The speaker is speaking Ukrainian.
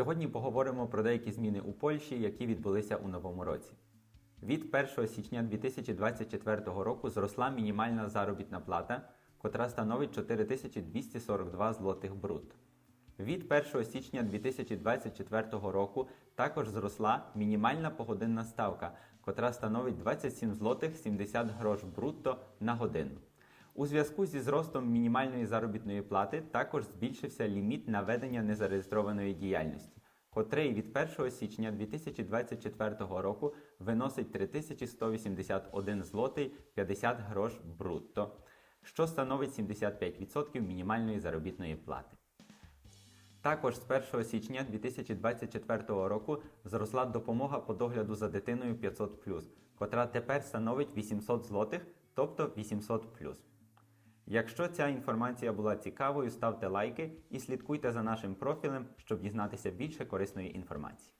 Сьогодні поговоримо про деякі зміни у Польщі, які відбулися у новому році. Від 1 січня 2024 року зросла мінімальна заробітна плата, котра становить 4242 злотих брутто. Від 1 січня 2024 року також зросла мінімальна погодинна ставка, котра становить 27 злотих 70 грош брутто на годину. У зв'язку зі зростом мінімальної заробітної плати також збільшився ліміт на ведення незареєстрованої діяльності, котрий від 1 січня 2024 року виносить 3181 злотий 50 грош брутто, що становить 75% мінімальної заробітної плати. Також з 1 січня 2024 року зросла допомога по догляду за дитиною 500+, котра тепер становить 800 злотих, тобто 800+. Якщо ця інформація була цікавою, ставте лайки і слідкуйте за нашим профілем, щоб дізнатися більше корисної інформації.